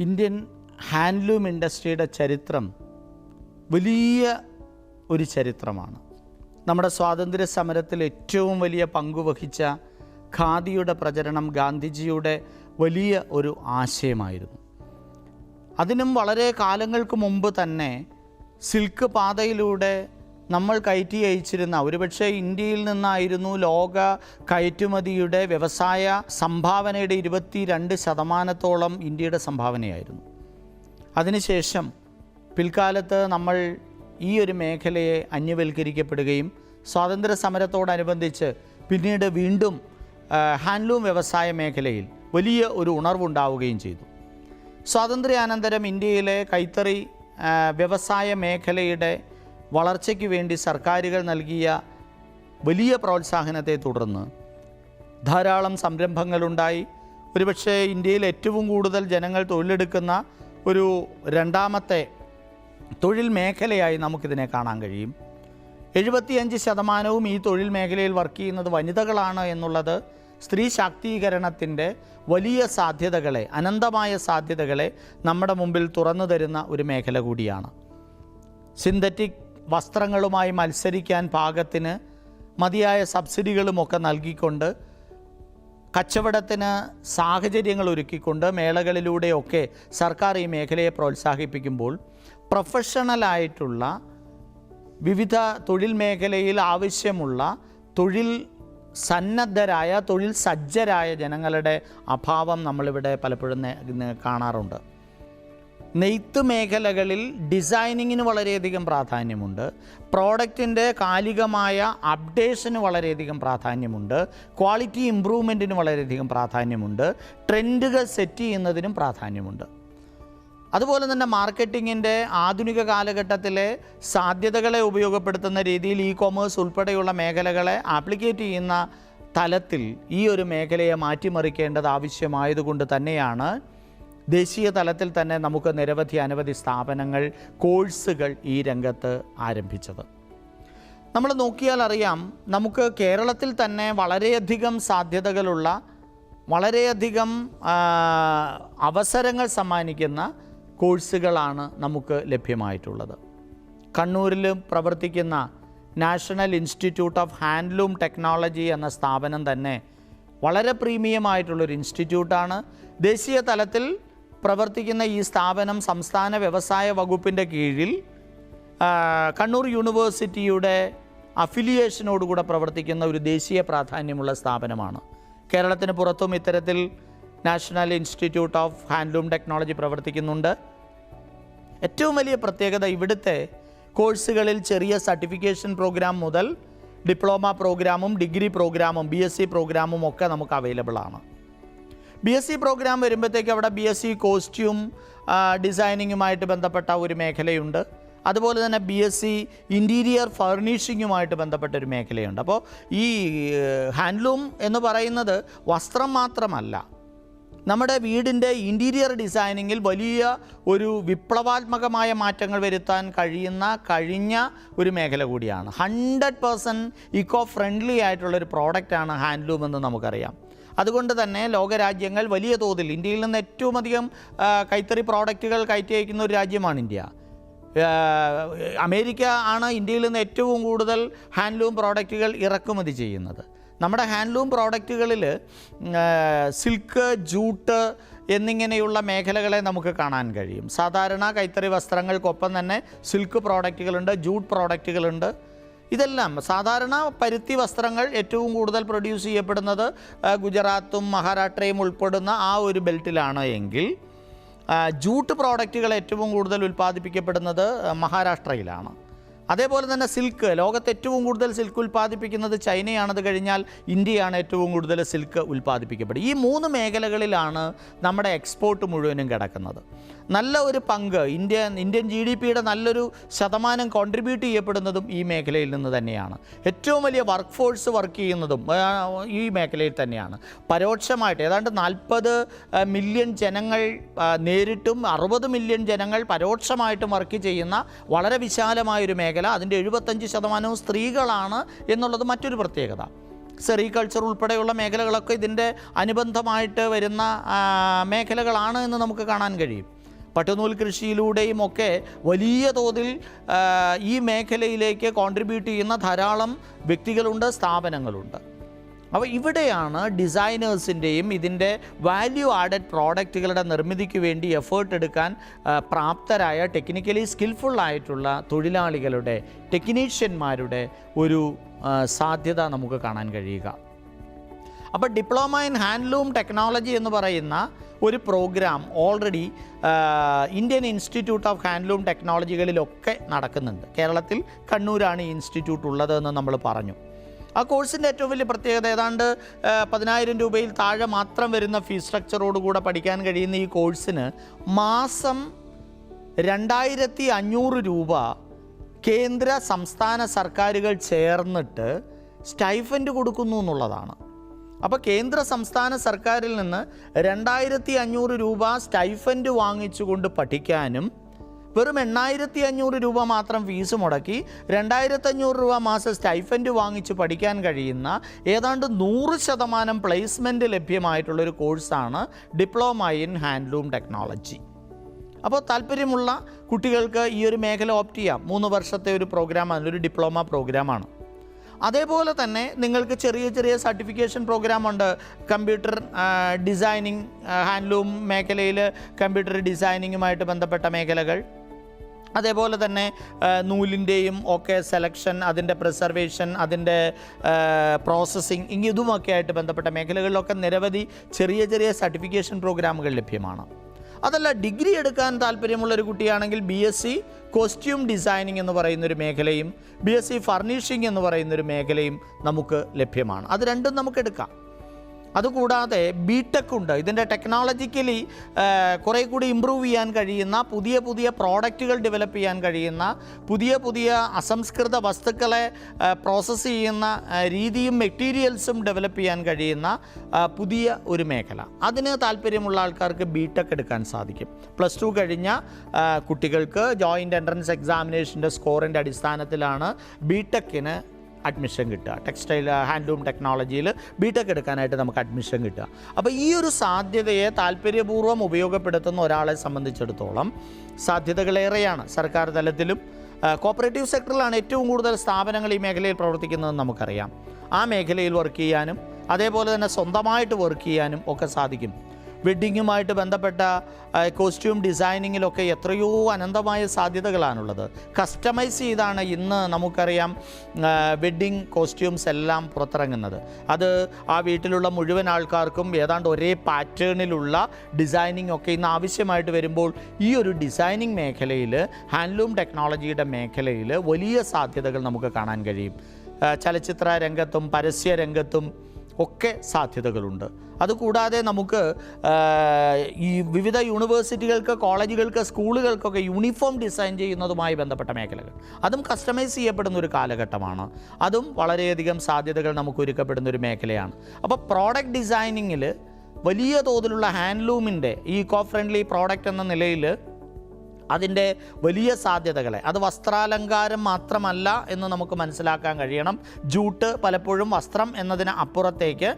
Indian handloom ഇൻഡസ്ട്രിയുടെ ചരിത്രം വലിയ ഒരു ചരിത്രമാണ്. നമ്മുടെ സ്വാതന്ത്ര്യ സമരത്തിൽ ഏറ്റവും വലിയ പങ്കുവഹിച്ച ഖാദിയുടെ പ്രചരണം ഗാന്ധിജിയുടെ വലിയ ഒരു ആശയമായിരുന്നു. അതിനും വളരെ കാലങ്ങൾക്ക് മുമ്പ് തന്നെ സിൽക്ക് പാതയിലൂടെ നമ്മൾ കയറ്റി അയച്ചിരുന്ന ഒരുപക്ഷെ ഇന്ത്യയിൽ നിന്നായിരുന്നു ലോക കയറ്റുമതിയുടെ വ്യവസായ സംഭാവനയുടെ ഇരുപത്തി രണ്ട് ശതമാനത്തോളം ഇന്ത്യയുടെ സംഭാവനയായിരുന്നു. അതിനുശേഷം പിൽക്കാലത്ത് നമ്മൾ ഈ ഒരു മേഖലയെ അന്യവൽക്കരിക്കപ്പെടുകയും സ്വാതന്ത്ര്യ സമരത്തോടനുബന്ധിച്ച് പിന്നീട് വീണ്ടും ഹാൻഡ്ലൂം വ്യവസായ മേഖലയിൽ വലിയ ഒരു ഉണർവുണ്ടാവുകയും ചെയ്തു. സ്വാതന്ത്ര്യാനന്തരം ഇന്ത്യയിലെ കൈത്തറി വ്യവസായ മേഖലയുടെ വളർച്ചയ്ക്ക് വേണ്ടി സർക്കാരുകൾ നൽകിയ വലിയ പ്രോത്സാഹനത്തെ തുടർന്ന് ധാരാളം സംരംഭങ്ങളുണ്ടായി. ഒരുപക്ഷെ ഇന്ത്യയിൽ ഏറ്റവും കൂടുതൽ ജനങ്ങൾ തൊഴിലെടുക്കുന്ന ഒരു രണ്ടാമത്തെ തൊഴിൽ മേഖലയായി നമുക്കിതിനെ കാണാൻ കഴിയും. എഴുപത്തിയഞ്ച് ശതമാനവും ഈ തൊഴിൽ മേഖലയിൽ വർക്ക് ചെയ്യുന്നത് വനിതകളാണ് എന്നുള്ളത് സ്ത്രീ ശാക്തീകരണത്തിന്റെ വലിയ സാധ്യതകളെ അനന്തമായ സാധ്യതകളെ നമ്മുടെ മുമ്പിൽ തുറന്നു തരുന്ന ഒരു മേഖല കൂടിയാണ്. സിന്തറ്റിക് വസ്ത്രങ്ങളുമായി മത്സരിക്കാൻ പാകത്തിന് മതിയായ സബ്സിഡികളുമൊക്കെ നൽകിക്കൊണ്ട് കച്ചവടത്തിന് സാഹചര്യങ്ങൾ ഒരുക്കിക്കൊണ്ട് മേളകളിലൂടെയൊക്കെ സർക്കാർ ഈ മേഖലയെ പ്രോത്സാഹിപ്പിക്കുമ്പോൾ പ്രൊഫഷണലായിട്ടുള്ള വിവിധ തൊഴിൽ മേഖലയിൽ ആവശ്യമുള്ള തൊഴിൽ സന്നദ്ധരായ തൊഴിൽ സജ്ജരായ ജനങ്ങളുടെ അഭാവം നമ്മളിവിടെ പലപ്പോഴും കാണാറുണ്ട്. നെയ്ത്ത് മേഖലകളിൽ ഡിസൈനിങ്ങിന് വളരെയധികം പ്രാധാന്യമുണ്ട്. പ്രോഡക്റ്റിന്റെ കാലികമായ അപ്ഡേഷന് വളരെയധികം പ്രാധാന്യമുണ്ട്. ക്വാളിറ്റി ഇമ്പ്രൂവ്മെന്റിന് വളരെയധികം പ്രാധാന്യമുണ്ട്. ട്രെൻഡുകൾ സെറ്റ് ചെയ്യുന്നതിനും പ്രാധാന്യമുണ്ട്. അതുപോലെ തന്നെ മാർക്കറ്റിങ്ങിന്റെ ആധുനിക കാലഘട്ടത്തിലെ സാധ്യതകളെ ഉപയോഗപ്പെടുത്തുന്ന രീതിയിൽ ഇ കോമേഴ്സ് ഉൾപ്പെടെയുള്ള മേഖലകളെ ആപ്ലിക്കേറ്റ് ചെയ്യുന്ന തലത്തിൽ ഈ ഒരു മേഖലയെ മാറ്റിമറിക്കേണ്ടത് ആവശ്യമായതുകൊണ്ട് തന്നെയാണ് ദേശീയ തലത്തിൽ തന്നെ നമുക്ക് നിരവധി അനവധി സ്ഥാപനങ്ങൾ കോഴ്സുകൾ ഈ രംഗത്ത് ആരംഭിച്ചത്. നമ്മൾ നോക്കിയാൽ അറിയാം നമുക്ക് കേരളത്തിൽ തന്നെ വളരെയധികം സാധ്യതകളുള്ള വളരെയധികം അവസരങ്ങൾ സമ്മാനിക്കുന്ന കോഴ്സുകളാണ് നമുക്ക് ലഭ്യമായിട്ടുള്ളത്. കണ്ണൂരിൽ പ്രവർത്തിക്കുന്ന national institute of handloom technology എന്ന സ്ഥാപനം തന്നെ വളരെ പ്രീമിയമായിട്ടുള്ളൊരു ഇൻസ്റ്റിറ്റ്യൂട്ടാണ്. ദേശീയ തലത്തിൽ പ്രവർത്തിക്കുന്ന ഈ സ്ഥാപനം സംസ്ഥാന വ്യവസായ വകുപ്പിന്റെ കീഴിൽ കണ്ണൂർ യൂണിവേഴ്സിറ്റിയുടെ അഫിലിയേഷനോടുകൂടെ പ്രവർത്തിക്കുന്ന ഒരു ദേശീയ പ്രാധാന്യമുള്ള സ്ഥാപനമാണ്. കേരളത്തിന് പുറത്തും ഇത്തരത്തിൽ national institute of handloom technology പ്രവർത്തിക്കുന്നുണ്ട്. ഏറ്റവും വലിയ പ്രത്യേകത ഇവിടുത്തെ കോഴ്സുകളിൽ ചെറിയ സർട്ടിഫിക്കേഷൻ പ്രോഗ്രാം മുതൽ ഡിപ്ലോമ പ്രോഗ്രാമും ഡിഗ്രി പ്രോഗ്രാമും ബി എസ് സി പ്രോഗ്രാമും ഒക്കെ നമുക്ക് അവൈലബിൾ ആണ്. ബി എസ് സി പ്രോഗ്രാം വരുമ്പോഴത്തേക്ക് അവിടെ ബി എസ് സി കോസ്റ്റ്യൂം ഡിസൈനിങ്ങുമായിട്ട് ബന്ധപ്പെട്ട ഒരു മേഖലയുണ്ട്. അതുപോലെ തന്നെ ബി എസ് സി ഇന്റീരിയർ ഫർണിഷിങ്ങുമായിട്ട് ബന്ധപ്പെട്ട ഒരു മേഖലയുണ്ട്. അപ്പോൾ ഈ ഹാൻഡ്ലൂം എന്ന് പറയുന്നത് വസ്ത്രം മാത്രമല്ല. നമ്മുടെ വീടിന്റെ ഇന്റീരിയർ ഡിസൈനിങ്ങിൽ വലിയ ഒരു വിപ്ലവാത്മകമായ മാറ്റങ്ങൾ വരുത്താൻ കഴിയുന്ന കഴിഞ്ഞ ഒരു മേഖല കൂടിയാണ്. ഹൺഡ്രഡ് പേഴ്സന്റ് ഇക്കോ ഫ്രണ്ട്ലി ആയിട്ടുള്ളൊരു പ്രോഡക്റ്റാണ് ഹാൻഡ്ലൂം എന്ന് നമുക്കറിയാം. അതുകൊണ്ട് തന്നെ ലോകരാജ്യങ്ങൾ വലിയ തോതിൽ ഇന്ത്യയിൽ നിന്ന് ഏറ്റവും അധികം കൈത്തറി പ്രോഡക്റ്റുകൾ കയറ്റി അയക്കുന്ന ഒരു രാജ്യമാണ് ഇന്ത്യ. അമേരിക്ക ആണ് ഇന്ത്യയിൽ നിന്ന് ഏറ്റവും കൂടുതൽ ഹാൻഡ്ലൂം പ്രോഡക്റ്റുകൾ ഇറക്കുമതി ചെയ്യുന്നത്. നമ്മുടെ ഹാൻഡ്ലൂം പ്രോഡക്റ്റുകളിൽ സിൽക്ക് ജൂട്ട് എന്നിങ്ങനെയുള്ള മേഖലകളെ നമുക്ക് കാണാൻ കഴിയും. സാധാരണ കൈത്തറി വസ്ത്രങ്ങൾക്കൊപ്പം തന്നെ സിൽക്ക് പ്രോഡക്റ്റുകളുണ്ട് ജൂട്ട് പ്രോഡക്റ്റുകളുണ്ട്. ഇതെല്ലാം സാധാരണ പരുത്തി വസ്ത്രങ്ങൾ ഏറ്റവും കൂടുതൽ പ്രൊഡ്യൂസ് ചെയ്യപ്പെടുന്നത് ഗുജറാത്തും മഹാരാഷ്ട്രയും ഉൾപ്പെടുന്ന ആ ഒരു ബെൽറ്റിലാണ് എങ്കിൽ ജൂട്ട് പ്രോഡക്റ്റുകൾ ഏറ്റവും കൂടുതൽ ഉൽപ്പാദിപ്പിക്കപ്പെടുന്നത് മഹാരാഷ്ട്രയിലാണ്. അതേപോലെ തന്നെ സിൽക്ക് ലോകത്ത് ഏറ്റവും കൂടുതൽ സിൽക്ക് ഉൽപ്പാദിപ്പിക്കുന്നത് ചൈനയാണത് കഴിഞ്ഞാൽ ഇന്ത്യയാണ് ഏറ്റവും കൂടുതൽ സിൽക്ക് ഉൽപ്പാദിപ്പിക്കപ്പെടുന്നത് ഈ മൂന്ന് മേഖലകളിലാണ് നമ്മുടെ എക്സ്പോർട്ട് മുഴുവനും കിടക്കുന്നത്. നല്ല ഒരു പങ്ക്. ഇന്ത്യ ഇന്ത്യൻ ജി ഡി പിയുടെ നല്ലൊരു ശതമാനം കോൺട്രിബ്യൂട്ട് ചെയ്യപ്പെടുന്നതും ഈ മേഖലയിൽ നിന്ന് തന്നെയാണ്. ഏറ്റവും വലിയ വർക്ക് ഫോഴ്സ് വർക്ക് ചെയ്യുന്നതും ഈ മേഖലയിൽ തന്നെയാണ്. പരോക്ഷമായിട്ട് ഏതാണ്ട് നാൽപ്പത് മില്യൺ ജനങ്ങൾ നേരിട്ടും അറുപത് മില്യൺ ജനങ്ങൾ പരോക്ഷമായിട്ടും വർക്ക് ചെയ്യുന്ന വളരെ വിശാലമായൊരു മേഖല. അതിന്റെ എഴുപത്തഞ്ച് ശതമാനവും സ്ത്രീകളാണ് എന്നുള്ളത് മറ്റൊരു പ്രത്യേകത. സെറികൾച്ചർ ഉൾപ്പെടെയുള്ള മേഖലകളൊക്കെ ഇതിന്റെ അനുബന്ധമായിട്ട് വരുന്ന മേഖലകളാണ് എന്ന് നമുക്ക് കാണാൻ കഴിയും. പട്ടുനൂൽ കൃഷിയിലൂടെയും ഒക്കെ വലിയ തോതിൽ ഈ മേഖലയിലേക്ക് കോൺട്രിബ്യൂട്ട് ചെയ്യുന്ന ധാരാളം വ്യക്തികളുണ്ട് സ്ഥാപനങ്ങളുണ്ട്. അപ്പോൾ ഇവിടെയാണ് ഡിസൈനേഴ്സിന്റെയും ഇതിന്റെ വാല്യൂ ആഡഡ് പ്രോഡക്റ്റുകളുടെ നിർമ്മിതിക്ക് വേണ്ടി എഫേർട്ട് എടുക്കാൻ പ്രാപ്തരായ ടെക്നിക്കലി സ്കിൽഫുൾ ആയിട്ടുള്ള തൊഴിലാളികളുടെ ടെക്നീഷ്യന്മാരുടെ ഒരു സാധ്യത നമുക്ക് കാണാൻ കഴിയുക. അപ്പോൾ ഡിപ്ലോമ ഇൻ ഹാൻഡ്ലൂം ടെക്നോളജി എന്ന് പറയുന്ന ഒരു program already Indian institute of handloom ടെക്നോളജികളിലൊക്കെ നടക്കുന്നുണ്ട്. കേരളത്തിൽ കണ്ണൂരാണ് ഈ ഇൻസ്റ്റിറ്റ്യൂട്ട് ഉള്ളതെന്ന് നമ്മൾ പറഞ്ഞു. ആ കോഴ്സിന്റെ ഏറ്റവും വലിയ പ്രത്യേകത ഏതാണ്ട് പതിനായിരം രൂപയിൽ താഴെ മാത്രം വരുന്ന ഫീസ് സ്ട്രക്ചറോടുകൂടെ പഠിക്കാൻ കഴിയുന്ന ഈ കോഴ്സിന് മാസം രണ്ടായിരത്തി അഞ്ഞൂറ് രൂപ കേന്ദ്ര സംസ്ഥാന സർക്കാരുകൾ ചേർന്നിട്ട് സ്റ്റൈഫൻഡ് കൊടുക്കുന്നു എന്നുള്ളതാണ്. അപ്പോൾ കേന്ദ്ര സംസ്ഥാന സർക്കാരിൽ നിന്ന് രണ്ടായിരത്തി അഞ്ഞൂറ് രൂപ സ്റ്റൈഫൻഡ് വാങ്ങിച്ചുകൊണ്ട് പഠിക്കാനും വെറും എണ്ണായിരത്തി അഞ്ഞൂറ് രൂപ മാത്രം ഫീസ് മുടക്കി രണ്ടായിരത്തി അഞ്ഞൂറ് രൂപ മാസം സ്റ്റൈഫൻഡ് വാങ്ങിച്ച് പഠിക്കാൻ കഴിയുന്ന ഏതാണ്ട് നൂറ് ശതമാനം പ്ലേസ്മെന്റ് ലഭ്യമായിട്ടുള്ളൊരു കോഴ്സാണ് ഡിപ്ലോമ ഇൻ ഹാൻഡ്ലൂം ടെക്നോളജി അപ്പോൾ താല്പര്യമുള്ള കുട്ടികൾക്ക് ഈ ഒരു മേഖല ഓപ്റ്റ് ചെയ്യാം. മൂന്ന് വർഷത്തെ ഒരു പ്രോഗ്രാമാണ് ഒരു ഡിപ്ലോമ പ്രോഗ്രാമാണ് അതേപോലെ തന്നെ നിങ്ങൾക്ക് ചെറിയ ചെറിയ സർട്ടിഫിക്കേഷൻ പ്രോഗ്രാം ഉണ്ട്. കമ്പ്യൂട്ടർ ഡിസൈനിങ് ഹാൻഡ്ലൂം മേഖലയിൽ കമ്പ്യൂട്ടർ ഡിസൈനിങ്ങുമായിട്ട് ബന്ധപ്പെട്ട മേഖലകൾ. അതേപോലെ തന്നെ നൂലിന്റെയും ഒക്കെ സെലക്ഷൻ അതിന്റെ പ്രിസർവേഷൻ അതിന്റെ പ്രോസസ്സിങ് ഇതുമൊക്കെ ആയിട്ട് ബന്ധപ്പെട്ട മേഖലകളിലൊക്കെ നിരവധി ചെറിയ ചെറിയ സർട്ടിഫിക്കേഷൻ പ്രോഗ്രാമുകൾ ലഭ്യമാണ്. അതല്ല ഡിഗ്രി എടുക്കാൻ താല്പര്യമുള്ള ഒരു കുട്ടിയാണെങ്കിൽ B S C costume designing എന്ന് പറയുന്നൊരു മേഖലയും ബി എസ് സി ഫർണിഷിംഗ് എന്ന് പറയുന്നൊരു മേഖലയും നമുക്ക് ലഭ്യമാണ്. അത് രണ്ടും നമുക്ക് എടുക്കാം. അതുകൂടാതെ ബി ടെക് ഉണ്ട്. ഇതിന്റെ ടെക്നോളജിക്കലി കുറേ കൂടി ഇമ്പ്രൂവ് ചെയ്യാൻ കഴിയുന്ന പുതിയ പുതിയ പ്രോഡക്റ്റുകൾ ഡെവലപ്പ് ചെയ്യാൻ കഴിയുന്ന പുതിയ പുതിയ അസംസ്കൃത വസ്തുക്കളെ പ്രോസസ്സ് ചെയ്യുന്ന രീതിയും മെറ്റീരിയൽസും ഡെവലപ്പ് ചെയ്യാൻ കഴിയുന്ന പുതിയ ഒരു മേഖല. അതിന് താല്പര്യമുള്ള ആൾക്കാർക്ക് ബി ടെക് എടുക്കാൻ സാധിക്കും. പ്ലസ് ടു കഴിഞ്ഞ കുട്ടികൾക്ക് ജോയിന്റ് എൻട്രൻസ് എക്സാമിനേഷന്റെ സ്കോറിന്റെ അടിസ്ഥാനത്തിലാണ് ബി ടെക്കിന് അഡ്മിഷൻ കിട്ടുക. ടെക്സ്റ്റൈൽ ഹാൻഡ്ലൂം ടെക്നോളജിയിൽ ബി ടെക് എടുക്കാനായിട്ട് നമുക്ക് അഡ്മിഷൻ കിട്ടുക. അപ്പോൾ ഈ ഒരു സാധ്യതയെ താല്പര്യപൂർവം ഉപയോഗപ്പെടുത്തുന്ന ഒരാളെ സംബന്ധിച്ചിടത്തോളം സാധ്യതകളേറെയാണ് സർക്കാർ തലത്തിലും. കോപ്പറേറ്റീവ് സെക്ടറിലാണ് ഏറ്റവും കൂടുതൽ സ്ഥാപനങ്ങൾ ഈ മേഖലയിൽ പ്രവർത്തിക്കുന്നതെന്ന് നമുക്കറിയാം. ആ മേഖലയിൽ വർക്ക് ചെയ്യാനും അതേപോലെ തന്നെ സ്വന്തമായിട്ട് വർക്ക് ചെയ്യാനും ഒക്കെ സാധിക്കും. വെഡ്ഡിങ്ങുമായിട്ട് ബന്ധപ്പെട്ട കോസ്റ്റ്യൂം ഡിസൈനിങ്ങിലൊക്കെ എത്രയോ അനന്തമായ സാധ്യതകളാണുള്ളത്. കസ്റ്റമൈസ് ചെയ്താണ് ഇന്ന് നമുക്കറിയാം വെഡ്ഡിങ് കോസ്റ്റ്യൂംസ് എല്ലാം പുറത്തിറങ്ങുന്നത്. അത് ആ വീട്ടിലുള്ള മുഴുവൻ ആൾക്കാർക്കും ഏതാണ്ട് ഒരേ പാറ്റേണിലുള്ള ഡിസൈനിങ് ഒക്കെ ഇന്ന് ആവശ്യമായിട്ട് വരുമ്പോൾ ഈ ഒരു ഡിസൈനിങ് മേഖലയിൽ ഹാൻഡ്ലൂം ടെക്നോളജിയുടെ മേഖലയിൽ വലിയ സാധ്യതകൾ നമുക്ക് കാണാൻ കഴിയും. ചലച്ചിത്ര രംഗത്തും പരസ്യ രംഗത്തും ഒക്കെ സാധ്യതകളുണ്ട്. അതുകൂടാതെ നമുക്ക് ഈ വിവിധ യൂണിവേഴ്സിറ്റികൾക്ക് കോളേജുകൾക്ക് സ്കൂളുകൾക്കൊക്കെ യൂണിഫോം ഡിസൈൻ ചെയ്യുന്നതുമായി ബന്ധപ്പെട്ട മേഖലകൾ. അതും കസ്റ്റമൈസ് ചെയ്യപ്പെടുന്ന ഒരു കാലഘട്ടമാണ്. അതും വളരെയധികം സാധ്യതകൾ നമുക്ക് ഒരുക്കപ്പെടുന്ന ഒരു മേഖലയാണ്. അപ്പോൾ പ്രോഡക്റ്റ് ഡിസൈനിങ്ങിൽ വലിയ തോതിലുള്ള ഹാൻഡ്ലൂമിന്റെ ഈക്കോ ഫ്രണ്ട്ലി പ്രോഡക്റ്റ് എന്ന നിലയിൽ അതിന്റെ വലിയ സാധ്യതകളെ. അത് വസ്ത്രാലങ്കാരം മാത്രമല്ല എന്ന് നമുക്ക് മനസ്സിലാക്കാൻ കഴിയണം. ജൂട്ട് പലപ്പോഴും വസ്ത്രം എന്നതിന് അപ്പുറത്തേക്ക്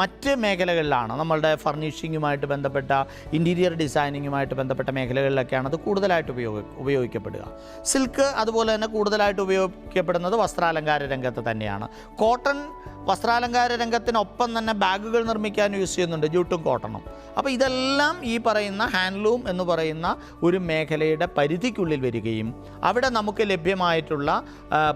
മറ്റ് മേഖലകളിലാണ്. നമ്മളുടെ ഫർണിഷിങ്ങുമായിട്ട് ബന്ധപ്പെട്ട ഇന്റീരിയർ ഡിസൈനിങ്ങുമായിട്ട് ബന്ധപ്പെട്ട മേഖലകളിലൊക്കെയാണ് അത് കൂടുതലായിട്ട് ഉപയോഗ ഉപയോഗിക്കപ്പെടുക. സിൽക്ക് അതുപോലെ തന്നെ കൂടുതലായിട്ട് ഉപയോഗിക്കപ്പെടുന്നത് വസ്ത്രാലങ്കാര രംഗത്ത് തന്നെയാണ്. കോട്ടൺ വസ്ത്രാലങ്കാര രംഗത്തിനൊപ്പം തന്നെ ബാഗുകൾ നിർമ്മിക്കാൻ യൂസ് ചെയ്യുന്നുണ്ട് ജൂട്ടും കോട്ടണും. അപ്പോൾ ഇതെല്ലാം ഈ പറയുന്ന ഹാൻഡ്ലൂം എന്ന് പറയുന്ന ഒരു മേഖലയുടെ പരിധിക്കുള്ളിൽ വരികയും അവിടെ നമുക്ക് ലഭ്യമായിട്ടുള്ള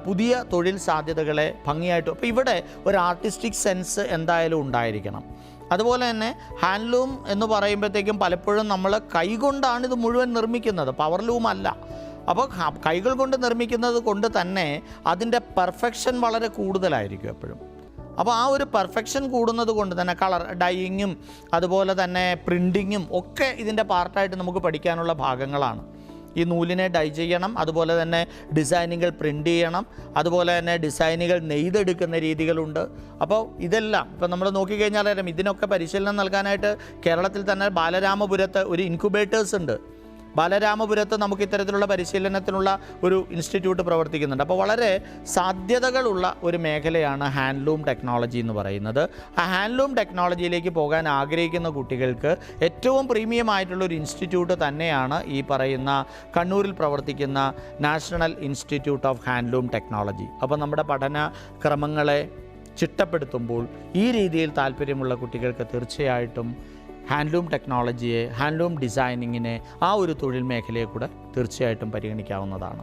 പുതിയ തൊഴിൽ സാധ്യതകളെ ഭംഗിയായിട്ട് അപ്പോൾ ഇവിടെ ഒരു ആർട്ടിസ്റ്റിക് സെൻസ് എന്തായാലും ഉണ്ടായിരിക്കണം. അതുപോലെ തന്നെ ഹാൻഡ്ലൂം എന്ന് പറയുമ്പോഴത്തേക്കും പലപ്പോഴും നമ്മൾ കൈകൊണ്ടാണ് ഇത് മുഴുവൻ നിർമ്മിക്കുന്നത് പവർ ലൂം അല്ല. അപ്പോൾ കൈകൾ കൊണ്ട് നിർമ്മിക്കുന്നത് കൊണ്ട് തന്നെ അതിന്റെ പെർഫെക്ഷൻ വളരെ കൂടുതലായിരിക്കും എപ്പോഴും. അപ്പോൾ ആ ഒരു പെർഫെക്ഷൻ കൂടുന്നത് കൊണ്ട് തന്നെ കളർ ഡൈയിങ്ങും അതുപോലെ തന്നെ പ്രിന്റിങ്ങും ഒക്കെ ഇതിന്റെ പാർട്ടായിട്ട് നമുക്ക് പഠിക്കാനുള്ള ഭാഗങ്ങളാണ്. ഈ നൂലിനെ ഡൈ ചെയ്യണം അതുപോലെ തന്നെ ഡിസൈനുകൾ പ്രിന്റ് ചെയ്യണം അതുപോലെ തന്നെ ഡിസൈനുകൾ നെയ്തെടുക്കുന്ന രീതികളുണ്ട്. അപ്പോൾ ഇതെല്ലാം ഇപ്പോൾ നമ്മൾ നോക്കിക്കഴിഞ്ഞാൽ ഇതിനൊക്കെ പരിശീലനം നൽകാനായിട്ട് കേരളത്തിൽ തന്നെ ബാലരാമപുരത്ത് ഒരു ഇൻക്യുബേറ്റേഴ്സ് ഉണ്ട്. ബാലരാമപുരത്ത് നമുക്ക് ഇത്തരത്തിലുള്ള പരിശീലനത്തിനുള്ള ഒരു ഇൻസ്റ്റിറ്റ്യൂട്ട് പ്രവർത്തിക്കുന്നുണ്ട്. അപ്പോൾ വളരെ സാധ്യതകളുള്ള ഒരു മേഖലയാണ് ഹാൻഡ്ലൂം ടെക്നോളജി എന്ന് പറയുന്നത്. ആ ഹാൻഡ്ലൂം ടെക്നോളജിയിലേക്ക് പോകാൻ ആഗ്രഹിക്കുന്ന കുട്ടികൾക്ക് ഏറ്റവും പ്രീമിയം ആയിട്ടുള്ള ഒരു ഇൻസ്റ്റിറ്റ്യൂട്ട് തന്നെയാണ് ഈ പറയുന്ന കണ്ണൂരിൽ പ്രവർത്തിക്കുന്ന national institute of handloom technology. അപ്പോൾ നമ്മുടെ പഠന ക്രമങ്ങളെ ചിട്ടപ്പെടുത്തുമ്പോൾ ഈ രീതിയിൽ താല്പര്യമുള്ള കുട്ടികൾക്ക് തീർച്ചയായിട്ടും ഹാൻഡ്ലൂം ടെക്നോളജിയെ ഹാൻഡ്ലൂം ഡിസൈനിങ്ങിനെ ആ ഒരു തൊഴിൽ മേഖലയെ കൂടെ തീർച്ചയായിട്ടും പരിഗണിക്കാവുന്നതാണ്.